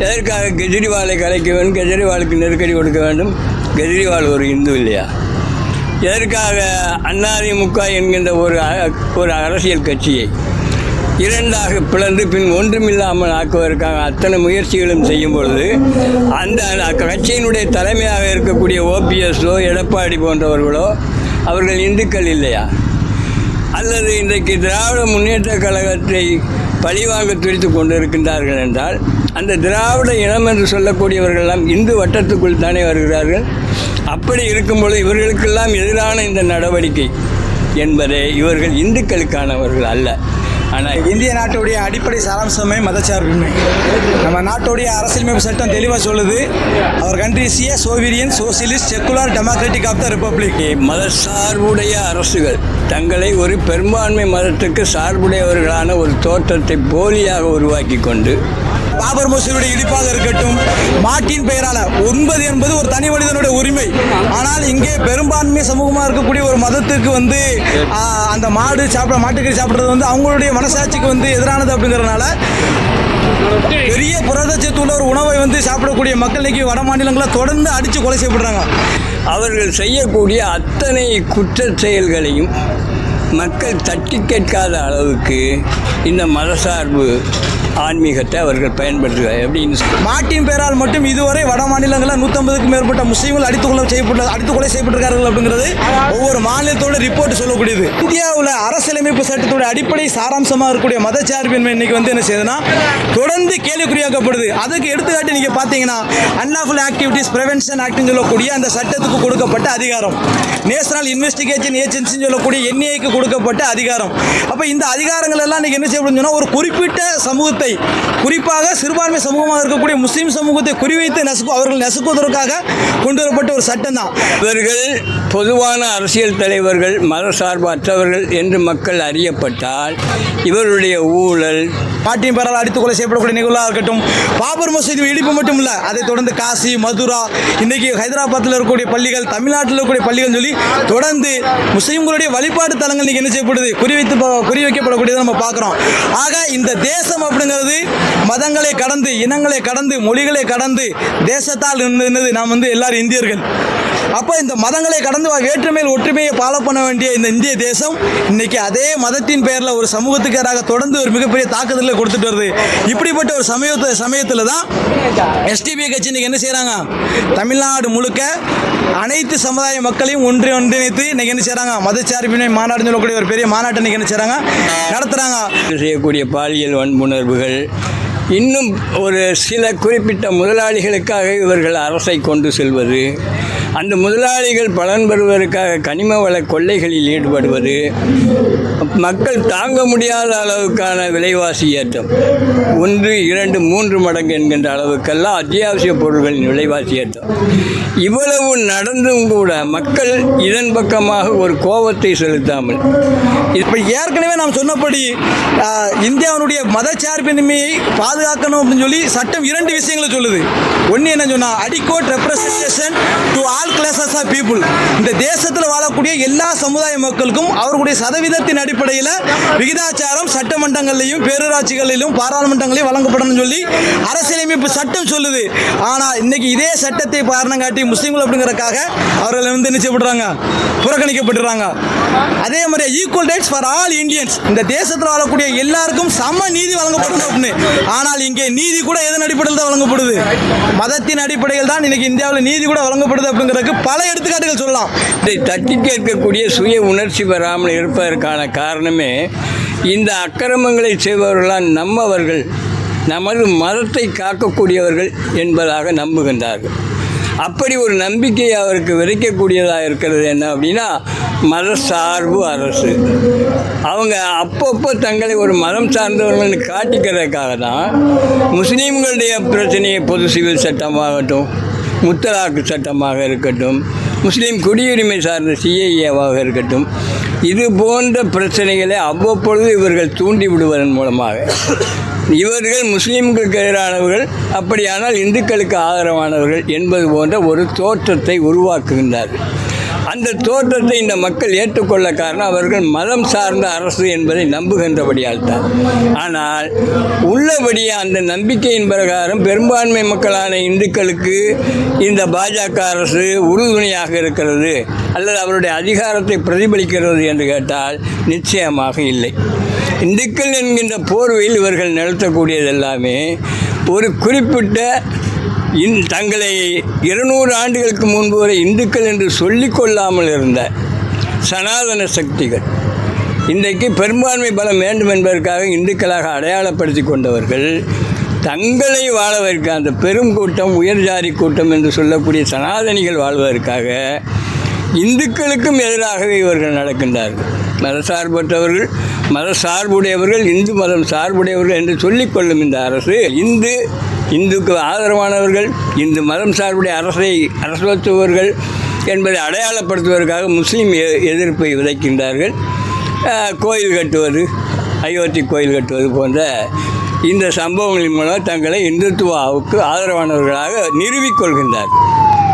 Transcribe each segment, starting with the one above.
எதற்காக கெஜ்ரிவாலை கலைக்க வேண்டும்? கெஜ்ரிவாலுக்கு நெருக்கடி கொடுக்க வேண்டும். கெஜ்ரிவால் ஒரு இந்து இல்லையா? எதற்காக அதிமுக என்கின்ற ஒரு ஒரு அரசியல் கட்சியை இரண்டாக பிளந்து பின் ஒன்றுமில்லாமல் ஆக்குவதற்காக அத்தனை முயற்சிகளும் செய்யும் பொழுது அந்த அந்த கட்சியினுடைய தலைமையாக இருக்கக்கூடிய ஓபிஎஸ்ஓ எடப்பாடி போன்றவர்களோ அவர்கள் இந்துக்கள் இல்லையா? அல்லது இன்றைக்கு திராவிட முன்னேற்ற கழகத்தை பழிவாங்க துடித்து கொண்டிருக்கின்றார்கள் என்றால் அந்த திராவிட இனம் என்று சொல்லக்கூடியவர்களெல்லாம் இந்து வட்டத்துக்குள் தானே வருகிறார்கள். அப்படி இருக்கும்பொழுது இவர்களுக்கெல்லாம் எதிரான இந்த நடவடிக்கை என்பதை இவர்கள் இந்துக்களுக்கானவர்கள் அல்ல. ஆனால் இந்திய நாட்டுடைய அடிப்படை சாராம்சமே மதச்சார்பின்மை. நம்ம நாட்டுடைய அரசியலமைப்பு சட்டம் தெளிவாக சொல்லுது. Our country's a sovereign socialist secular democratic of the republic மதசார்புடைய அரசுகள் தங்களை ஒரு பெரும்பான்மை மதத்துக்கு சார்புடையவர்களான ஒரு தோற்றத்தை போலியாக உருவாக்கி கொண்டு பாபர் மசூதியுடைய இடிப்பாக இருக்கட்டும் மாட்டின் பெயரால ஒன்பது என்பது ஒரு தனி மனிதனுடைய உரிமை. ஆனால் இங்கே பெரும்பான்மை சமூகமாக இருக்கக்கூடிய ஒரு மதத்துக்கு வந்து அந்த மாடு சாப்பிட மாட்டுக்கறி சாப்பிட்றது வந்து அவங்களுடைய மனசாட்சிக்கு வந்து எதிரானது அப்படிங்கிறனால பெரிய புரதச்சத்து உள்ள ஒரு உணவை வந்து சாப்பிடக்கூடிய மக்கள் இன்னைக்கு வட மாநிலங்களில் தொடர்ந்து அடித்து கொலை செய்யப்படுறாங்க. அவர்கள் செய்யக்கூடிய அத்தனை குற்ற செயல்களையும் மக்கள் தட்டி கேட்காத அளவுக்கு இந்த மதசார்பு ஆன்மீகத்தை அவர்கள் பயன்படுத்துகிறார் எப்படின்னு மாட்டின் பெயரால் மட்டும் இதுவரை வட மாநிலங்களில் நூற்றம்பதுக்கும் மேற்பட்ட முஸ்லீம்கள் அடித்து கொலை செய்யப்பட்ட அடித்து கொலை செய்யப்பட்டிருக்கார்கள் அப்படிங்கிறது ஒவ்வொரு மாநிலத்தோட ரிப்போர்ட் சொல்லக்கூடியது. இந்தியாவில் அரசியலமைப்பு சட்டத்தோட அடிப்படை சாராம்சமாக இருக்கக்கூடிய மதச்சார்பின்மை இன்னைக்கு வந்து என்ன செய்யுதுன்னா தொடர்ந்து கேள்விக்குறியாக்கப்படுது. அதுக்கு எடுத்துக்காட்டு நீங்கள் பார்த்தீங்கன்னா அன்லாஃபுல் ஆக்டிவிட்டீஸ் ப்ரிவென்ஷன் ஆக்ட்னு சொல்லக்கூடிய அந்த சட்டத்துக்கு கொடுக்கப்பட்ட அதிகாரம். நேஷனல் இன்வெஸ்டிகேஷன் ஏஜென்சின்னு சொல்லக்கூடிய என்ஐக்கு கொடுக்கப்பட்ட அதிகாரம். அப்போ இந்த அதிகாரங்கள் எல்லாம் இன்னைக்கு என்ன செய்யப்படுதுன்னு சொன்னா ஒரு குறிப்பிட்ட சமூகத்தை குறிப்பாக சிறுபான்மை சமூகமாக இருக்கக்கூடிய முஸ்லீம் சமூகத்தை குறிவைத்து நசுக்கு அவர்கள் நசுக்குவதற்காக கொண்டு வரப்பட்ட ஒரு சட்டம் தான் இவர்கள் பொதுவான அரசியல் தலைவர்கள் மதசார்பற்றவர்கள் என்று மக்கள் அறியப்பட்டால் இவருடைய ஊழல் பாட்டின் பெயரால் அடித்து கொலை செய்யப்படக்கூடிய நிகழ்வாக இருக்கட்டும் பாபர் மசூதி இடிப்பு மட்டும் இல்லை அதை தொடர்ந்து காசி மதுரா இன்னைக்கு ஹைதராபாத்தில் இருக்கக்கூடிய பள்ளிகள் தமிழ்நாட்டில் இருக்கக்கூடிய பள்ளிகள் சொல்லி தொடர்ந்து முஸ்லீம்களுடைய வழிபாட்டு தலங்கள் இன்னைக்கு என்ன செய்யப்படுது? குறிவைத்து குறிவைக்கப்படக்கூடியதை நம்ம பார்க்குறோம். ஆக இந்த தேசம் அப்படிங்கிறது மதங்களை கடந்து இனங்களை கடந்து மொழிகளை கடந்து தேசத்தால் நின்றது நாம் வந்து எல்லாரும் இந்தியர்கள். அப்போ இந்த மதங்களை கடந்து வேற்றுமையில் ஒற்றுமையை ஃபாலோ பண்ண வேண்டிய இந்த இந்திய தேசம் இன்னைக்கு அதே மதத்தின் பெயரில் ஒரு சமூகத்துக்கு எதிராக தொடர்ந்து ஒரு மிகப்பெரிய தாக்குதலை கொடுத்துட்டு வருது. இப்படிப்பட்ட ஒரு சமயத்து சமயத்தில் தான் எஸ்டிபி கட்சி இன்னைக்கு என்ன செய்கிறாங்க தமிழ்நாடு முழுக்க அனைத்து சமுதாய மக்களையும் ஒன்று ஒன்றிணைத்து இன்னைக்கு என்ன செய்கிறாங்க மதச்சார்பின்மை மாநாடுன்னு சொல்லக்கூடிய ஒரு பெரிய மாநாட்டை இன்னைக்கு என்ன செய்கிறாங்க நடத்துகிறாங்க செய்யக்கூடிய பாலியல் வன்புணர்வுகள் இன்னும் ஒரு சில குறிப்பிட்ட முதலாளிகளுக்காக இவர்கள் அரசை கொண்டு செல்வது. அந்த முதலாளிகள் பலன் பெறுவதற்காக கனிம வள கொள்ளைகளில் ஈடுபடுவது மக்கள் தாங்க முடியாத அளவுக்கான விலைவாசி ஏற்றம். ஒன்று இரண்டு மூன்று மடங்கு என்கின்ற அளவுக்கெல்லாம் அத்தியாவசிய பொருட்களின் விலைவாசி ஏற்றம். இவ்வளவு நடந்தும் கூட மக்கள் இதன் பக்கமாக ஒரு கோபத்தை செலுத்தாமல். இப்போ ஏற்கனவே நாம் சொன்னபடி ஆஹ், இந்தியாவினுடைய மதச்சார்பின்மையை பாதுகாக்கணும் அப்படின்னு சொல்லி சட்டம் இரண்டு விஷயங்களை சொல்லுது. ஒன்று என்ன சொன்னால் adequate representation to all classes of people இந்த தேசத்தில் வாழக்கூடிய எல்லா சமுதாய மக்களுக்கும் அவர்களுடைய சதவீதத்தின் அடிப்படையில் விகிதாச்சாரம் சட்டமன்றங்களிலும் பேரூராட்சிகளிலும் பாராளுமன்றங்களையும் வழங்கப்படணும்னு சொல்லி அரசியலமைப்பு சட்டம் சொல்லுது. ஆனால் இன்னைக்கு இதே சட்டத்தை காரணம் காட்டி முஸ்லீம்கள் அப்படிங்கிறக்காக அவர்கள் வந்து என்ன செய்யப்படுறாங்க? புறக்கணிக்கப்பட்டுறாங்க. அதே மாதிரி equal rights for all Indians இந்த தேசத்தில் வாழக்கூடிய எல்லாருக்கும் சம நீதி வழங்கப்படும் அப்படின்னு. ஆனால் இங்கே நீதி கூட எதன் அடிப்படையில் தான் வழங்கப்படுது? மதத்தின் அடிப்படையில் தான் இன்னைக்கு இந்தியாவில் நீதி கூட வழங்கப்படுது அப்படிங்கிறதுக்கு பல எடுத்துக்காட்டுகள் சொல்லலாம். இதை தட்டி கேட்கக்கூடிய சுய உணர்ச்சி பெறாமல் இருப்பதற்கான காரணமே இந்த அக்கிரமங்களை செய்பவர்களால் நம்மவர்கள் நமது மதத்தை காக்கக்கூடியவர்கள் என்பதாக நம்புகின்றார்கள். அப்படி ஒரு நம்பிக்கை அவருக்கு விதைக்கக்கூடியதாக இருக்கிறது என்ன அப்படின்னா மதசார்பு அரசு. அவங்க அப்பப்போ தங்களை ஒரு மதம் சார்ந்தவர்கள்னு காட்டிக்கிறதுக்காக தான் முஸ்லீம்களுடைய பிரச்சனையை பொது சிவில் சட்டமாகட்டும் முத்தலாக்கு சட்டமாக இருக்கட்டும் முஸ்லீம் குடியுரிமை சார்ந்த சிஐஏவாக இருக்கட்டும் இது போன்ற பிரச்சனைகளை அவ்வப்பொழுது இவர்கள் தூண்டி விடுவதன் மூலமாக. இவர்கள் முஸ்லீம்களுக்கு எதிரானவர்கள் அப்படியானால் இந்துக்களுக்கு ஆதரவானவர்கள் என்பது போன்ற ஒரு தோற்றத்தை உருவாக்குகின்றார்கள். அந்த தோற்றத்தை இந்த மக்கள் ஏற்றுக்கொள்ள காரணம் அவர்கள் மதம் சார்ந்த அரசு என்பதை நம்புகின்றபடியால் தான். ஆனால் உள்ளபடியே அந்த நம்பிக்கையின் பிரகாரம் பெரும்பான்மை மக்களான இந்துக்களுக்கு இந்த பாஜக அரசு உறுதுணையாக இருக்கிறது அல்லது அவருடைய அதிகாரத்தை பிரதிபலிக்கிறது என்று கேட்டால் நிச்சயமாக இல்லை. இந்துக்கள் என்கின்ற போர்வையில் இவர்கள் நடத்தக்கூடியது எல்லாமே ஒரு குறிப்பிட்ட இந் தங்களை இருநூறு ஆண்டுகளுக்கு முன்பு வரை இந்துக்கள் என்று சொல்லிக்கொள்ளாமல் இருந்த சனாதன சக்திகள் இன்றைக்கு பெரும்பான்மை பலம் வேண்டும் என்பதற்காக இந்துக்களாக அடையாளப்படுத்தி கொண்டவர்கள் தங்களை வாழ்வதற்கு அந்த பெரும் கூட்டம் உயர்ஜாதி கூட்டம் என்று சொல்லக்கூடிய சனாதனிகள் வாழ்வதற்காக இந்துக்களுக்கும் எதிராகவே இவர்கள் நடக்கின்றார்கள். மதசார்பற்றவர்கள் மத சார்புடையவர்கள் இந்து மதம் சார்புடையவர்கள் என்று சொல்லிக்கொள்ளும் இந்த அரசு இந்து இந்துக்கு ஆதரவானவர்கள் இந்து மதம் சார்புடைய அரசை அரசுவத்துவர்கள் என்பதை அடையாளப்படுத்துவதற்காக முஸ்லீம் எ- எதிர்ப்பை விதைக்கின்றார்கள். கோயில் கட்டுவது அயோத்தி கோயில் கட்டுவது போன்ற இந்த சம்பவங்களின் மூலம் தங்களை இந்துத்துவாவுக்கு ஆதரவானவர்களாக நிறுவிக்கொள்கின்றார்கள்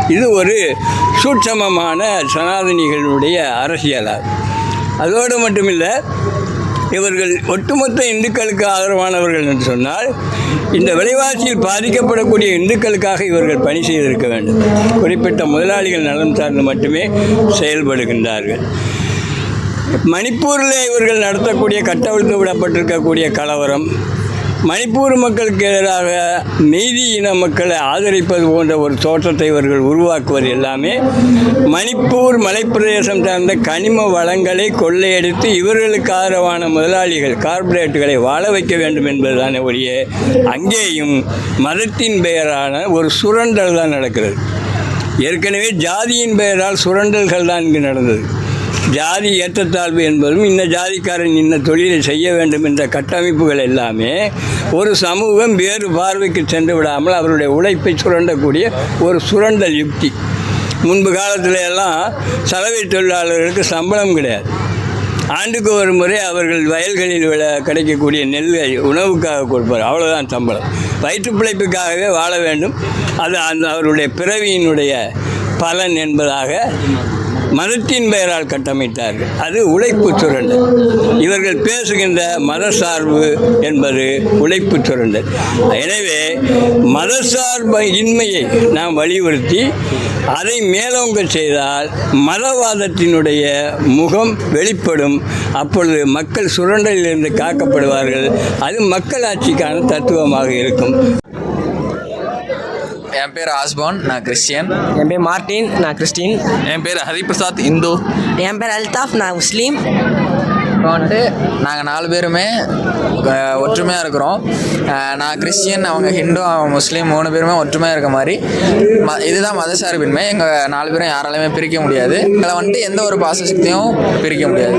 இது ஒரு சூட்சமமான சனாதனிகளுடைய அரசியலாகும் அதோடு மட்டுமில்லை இவர்கள் ஒட்டுமொத்த இந்துக்களுக்கு ஆதரவானவர்கள் என்று சொன்னால் இந்த விலைவாசியில் பாதிக்கப்படக்கூடிய இந்துக்களுக்காக இவர்கள் பணி செய்திருக்க வேண்டும். குறிப்பிட்ட முதலாளிகள் நலம் சார்ந்து மட்டுமே செயல்படுகின்றார்கள். மணிப்பூரில் இவர்கள் நடத்தக்கூடிய கட்டவிழ்த்து விடப்பட்டிருக்கக்கூடிய கலவரம் மணிப்பூர் மக்களுக்கு எதிராக நீதி இன மக்களை ஆதரிப்பது போன்ற ஒரு தோற்றத்தை இவர்கள் உருவாக்குவது எல்லாமே மணிப்பூர் மலைப்பிரதேசம் சார்ந்த கனிம வளங்களை கொள்ளையடித்து இவர்களுக்கு ஆதரவான முதலாளிகள் கார்ப்பரேட்டுகளை வாழ வைக்க வேண்டும் என்பதுதான் ஒழிய அங்கேயும் மதத்தின் பெயரான ஒரு சுரண்டல் தான் நடக்கிறது. ஏற்கனவே ஜாதியின் பெயரால் சுரண்டல்கள் தான் இங்கு நடந்தது. ஜாதி ஏற்றத்தாழ்வு என்பதும் இந்த ஜாதிக்காரன் இந்த தொழிலை செய்ய வேண்டும் என்ற கட்டமைப்புகள் எல்லாமே ஒரு சமூகம் வேறு பார்வைக்கு சென்று விடாமல் அவருடைய உழைப்பை சுரண்டக்கூடிய ஒரு சுரண்டல் யுக்தி. முன்பு காலத்தில எல்லாம் சலவை தொழிலாளர்களுக்கு சம்பளம் கிடையாது. ஆண்டுக்கு ஒரு முறை அவர்கள் வயல்களில் விழ கிடைக்கக்கூடிய நெல்லை உணவுக்காக கொடுப்பார். அவ்வளோதான் சம்பளம். வயிற்று பிழைப்புக்காகவே வாழ வேண்டும். அது அந்த அவருடைய பிறவியினுடைய பலன் என்பதாக மதத்தின் பெயரால் கட்டமைத்தார்கள். அது உழைப்பு சுரண்டல். இவர்கள் பேசுகின்ற மத சார்பு என்பது உழைப்பு சுரண்டல். எனவே மதசார்பு இன்மையை நாம் வலியுறுத்தி அதை மேலோங்க செய்தால் மதவாதத்தினுடைய முகம் வெளிப்படும். அப்பொழுது மக்கள் சுரண்டலிலிருந்து காக்கப்படுவார்கள். அது மக்களாட்சிக்கான தத்துவமாக இருக்கும். என் பேர் ஆஸ்பான் நான் கிறிஸ்டியன். என் பேர் மார்ட்டின் நான் கிறிஸ்டின். என் பேர் ஹரிபிரசாத் இந்து. என் பேர் அல்தாஃப் நான் முஸ்லீம். இப்போ வந்துட்டு நாங்கள் நாலு பேருமே ஒற்றுமையாக இருக்கிறோம். நான் கிறிஸ்டியன் அவங்க ஹிந்து அவன் முஸ்லீம் மூணு பேருமே ஒற்றுமையாக இருக்க மாதிரி. ம இதுதான் மதசார்பின்மை எங்கள் நாலு பேரும் யாராலையுமே பிரிக்க முடியாது. இதில் வந்துட்டு எந்த ஒரு பாச சக்தியும் பிரிக்க முடியாது.